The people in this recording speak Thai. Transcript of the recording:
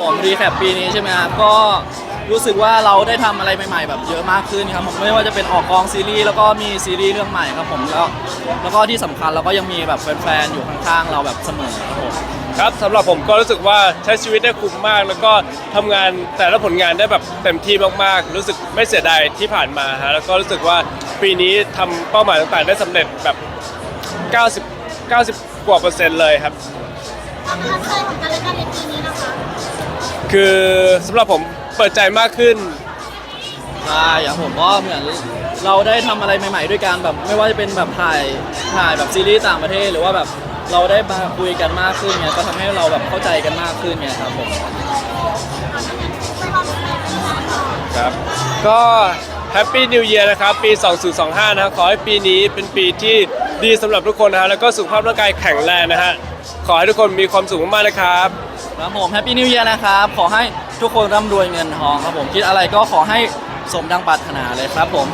ผมรีแคปปีนี้ใช่ไหมครับก็รู้สึกว่าเราได้ทำอะไรใหม่ๆแบบเยอะมากขึ้นครับผมไม่ว่าจะเป็นออกกองซีรีส์แล้วก็มีซีรีส์เรื่องใหม่ครับผมแล้วแล้วก็ที่สำคัญเราก็ยังมีแบบแฟนๆอยู่ข้างๆเราแบบเสมอครับผมครับสำหรับผมก็รู้สึกว่าใช้ชีวิตได้คุ้มมาก แล้วก็ทำงานแต่ละผลงานได้แบบเต็มที่มากๆ รู้สึกไม่เสียดายที่ผ่านมาฮะแล้วก็รู้สึกว่าปีนี้ทำเป้าหมายต่างๆ ได้สำเร็จแบบ 90 90 กว่าเปอร์เซ็นต์เลยครับความประทับใจของการเล่นกันในปีนี้นะคะ คือสำหรับผมเปิดใจมากขึ้น ใช่อย่างผมก็เหมือนเราได้ทำอะไรใหม่ ๆ ด้วยกันแบบไม่ว่าจะเป็นแบบถ่ายถ่ายแบบซีรีส์ต่างประเทศ หรือว่าแบบเราได้มาคุยกันมากขึ้นไงก็ทำให้เราแบบเข้าใจกันมากขึ้นไงครับผมไม่ความเป็นไปไม่ได้ค่ะครับ ก็ แฮปปี้นิวเยียร์นะครับ ปี 2025 นะครับขอให้ปีนี้เป็นปีที่ดีสำหรับทุกคนนะฮะแล้วก็สุขภาพร่างกายแข็งแรงนะฮะ ขอให้ทุกคนมีความสุขมากๆนะครับ ครับผมแฮปปี้นิวเยียร์นะครับ ขอให้ทุกคนร่ำรวยเงินทองครับผมคิดอะไรก็ขอให้สมดังปรารถนาเลยครับผม